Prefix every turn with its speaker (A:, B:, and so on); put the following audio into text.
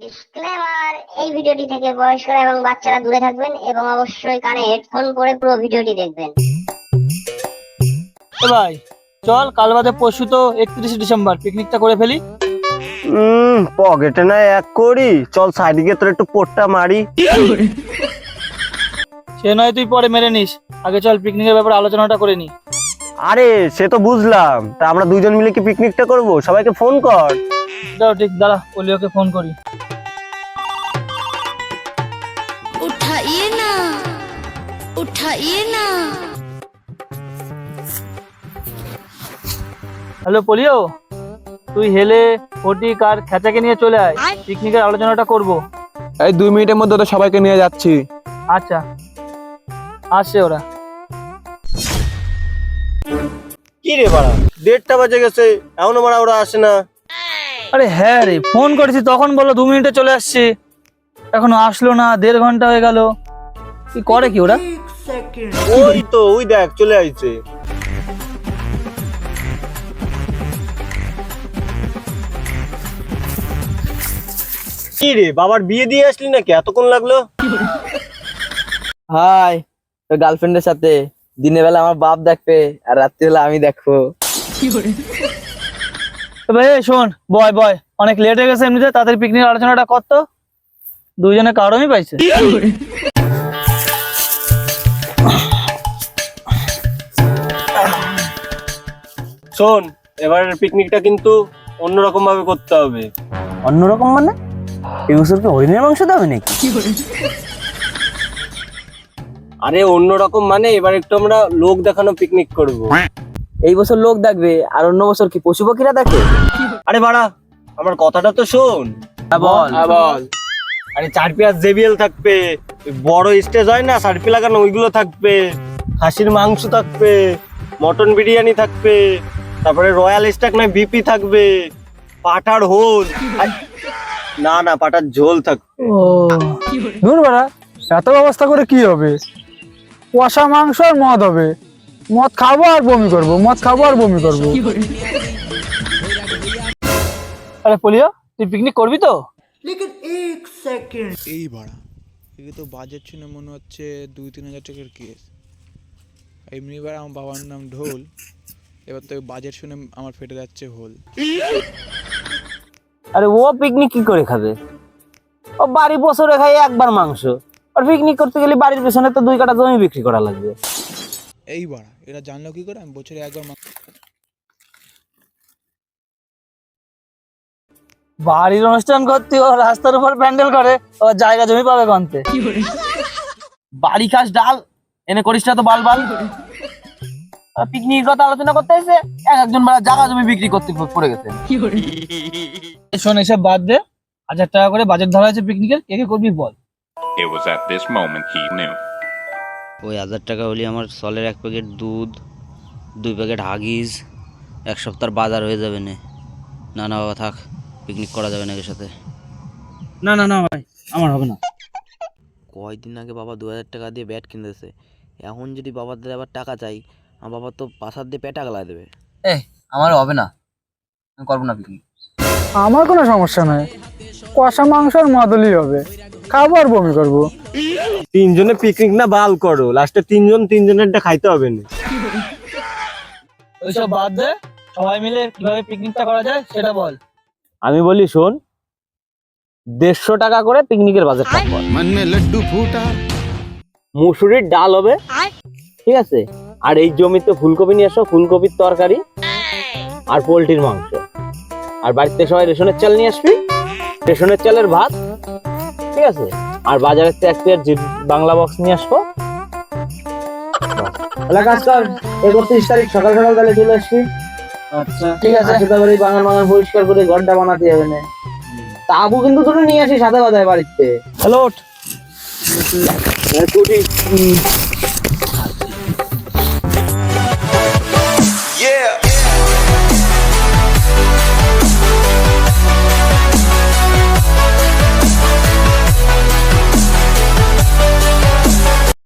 A: Disclaimer এই ভিডিওটি থেকে বয়স্করা এবং বাচ্চারা দূরে থাকবেন এবং অবশ্যই কানে হেডফোন পরে পুরো ভিডিওটি দেখবেন।
B: ভাই চল কাল বাদে পরশু তো একত্রিশে ডিসেম্বর পিকনিকটা করে ফেলি।
C: হুম পকেটে না এক করি চল সাইডে তোর একটু পোটটা মারি।
B: সে নয় তুই পরে মেরে নিস। আগে চল পিকনিকের ব্যাপারে আলোচনাটা করে নি।
C: আরে সে তো বুঝলাম। তা আমরা দুজন মিলে কি পিকনিকটা করব? সবাইকে ফোন কর।
B: দাও ঠিক দাঁড়া পলিওকে ফোন করি।
D: उठाइए ना
B: হ্যালো পলিও তুই হেলে ফটিক আর খেচাকে নিয়ে চলে আয় পিকনিকের আলোচনাটা করব
E: এই দুই মিনিটের মধ্যে তো সবাইকে নিয়ে যাচ্ছি
B: আচ্ছা আসছে ওরা
C: কি রে বাড়া দেড়টা বাজে গেছে এখনো মারা ওরা আসে না
B: আরে হ্যাঁ রে ফোন করেছি তখন বললো দু মিনিটে চলে আসছি এখনো আসলো না দেড় ঘন্টা হয়ে গেল কি করে কি ওরা
C: ওই তো ওই দেখ চলে আইছে। কি রে বাবার বিয়ে দিয়ে আসলি নাকি? এতক্ষণ লাগল?
F: হাই তোর গার্লফ্রেন্ডের সাথে। দিনের বেলা আমার বাপ দেখবে আর রাত্রিবেলা আমি দেখব।
B: এ ভাই শোন বয় বয় অনেক লেট হয়ে গেছে এমনিতে তাদের পিকনিক আলোচনাটা করতো দুইজনে কারণই পাইছে।
C: শোন এবারের পিকনিকটা কিন্তু অন্যরকম ভাবে করতে হবে।
F: অন্যরকম মানে? এই বছর কি হরিণের মাংস দেবে নাকি?
C: আরে অন্যরকম মানে এবার একটু আমরা লোক দেখানো পিকনিক করব।
F: এই বছর লোক দেখবে আর অন্য বছর কি পশু পাখিরা দেখে?
C: আরে বাড়া আমার কথাটা তো শোন।
F: বল।
C: বল। আরে চার পেঁয়াজ জেবিএল থাকবে বড় স্টেজ হয় না সার্পি লাগানো ওইগুলো থাকবে খাসির মাংস থাকবে মটন বিরিয়ানি থাকবে তারপরে রয়্যাল স্টাক নয় বিপি থাকবে। পাটার হোল। না না পাটার ঝোল থাকবে
B: ও।
G: দূর বেড়া এত ব্যবস্থা করে কি হবে? কষা মাংস আর মদ হবে। মদ খাব আর বমি করব মদ খাব আর বমি করব।
B: আরে পলিও তুই পিকনিক করবি তো?
E: এই ভাড়া একে তো বাজেট শুনে মনে হচ্ছে দুই তিন হাজার টাকার কেস এমনিবার আমার বাবার নাম ঢোল। এবার তো বাজেট শুনে আমার ফেটে যাচ্ছে হোল।
F: আরে ও পিকনিক কি করে খাবে? ও বাড়ি বছরে খায় একবার মাংস। আর পিকনিক করতে গেলে বাড়ির পেছনে তো দুই কাটা জমি বিক্রি করা লাগবে।
E: এই এরা জানলো কি করে? আমি বছরে একবার
B: বাড়ির অনুষ্ঠান করতে ও রাস্তার উপর প্যান্ডেল করে ও জায়গা জমি পাবে কন্তে বাড়ি খাস ডাল এনে করিস না তো বাল বাল। পিকনিকের কথা আলোচনা করতে এসে এক একজন মারা জায়গা জমি বিক্রি করতে পড়ে গেছে। শোন এসব বাদ দে। হাজার টাকা করে বাজেট ধরা হয়েছে পিকনিকের কে কে করবি বল।
H: It was at this moment he knew.
I: ওই হাজার টাকা হলে আমার সলের এক প্যাকেট দুধ দুই প্যাকেট হাগিজ এক সপ্তাহ বাজার হয়ে যাবে না। না না বাবা থাক পিকনিক করা যাবে না এর সাথে।
B: না না না ভাই আমার হবে না।
I: কয়দিন আগে বাবা দু হাজার টাকা দিয়ে ব্যাট কিনতেছে এখন যদি বাবার দিয়ে আবার টাকা চাই আমার বাবা তো পাঁচ দিয়ে পেটা গলায় দেবে।
F: আমার হবে না। আমি করব না পিকনিক
G: আমার কোনো সমস্যা নাই। কষা মাংস আর মদ হবে। খাব আর বমি করব।
C: তিনজনে পিকনিক না বাল করো। লাস্টে তিনজন তিনজনেরটা খাইতে হবে না।
B: ওইসব বাদ দে। সবাই মিলে কীভাবে পিকনিকটা করা যায় সেটা বল।
F: আমি বলি শোন দেড়শো টাকা করে পিকনিকের বাজেট রাখব মুসুরির ডাল হবে। ঠিক আছে? আর এই জমিতে ফুলকপি নিয়ে এসো ফুলকপির তরকারি আর পোলট্রির মাংস। আর বাড়িতে সবাই রেশনের চাল নিয়ে আসবি? রেশনের চালের ভাত ঠিক আছে? আর বাজারের থেকে এক প্লেট বাংলা বক্স নিয়ে আসব। তাহলে কাজ কর একত্রিশ তারিখ সকাল সকাল তাহলে চলে আসবি।
B: আচ্ছা।
F: ঠিক আছে। তারপরে বাগান বাগান পরিষ্কার করে ঘরটা বানাতে হবে না। তা আবু কিন্তু দুটো নিয়ে আসি সাথে বাজায় বাড়িতে।
B: হ্যালো
C: কুটি।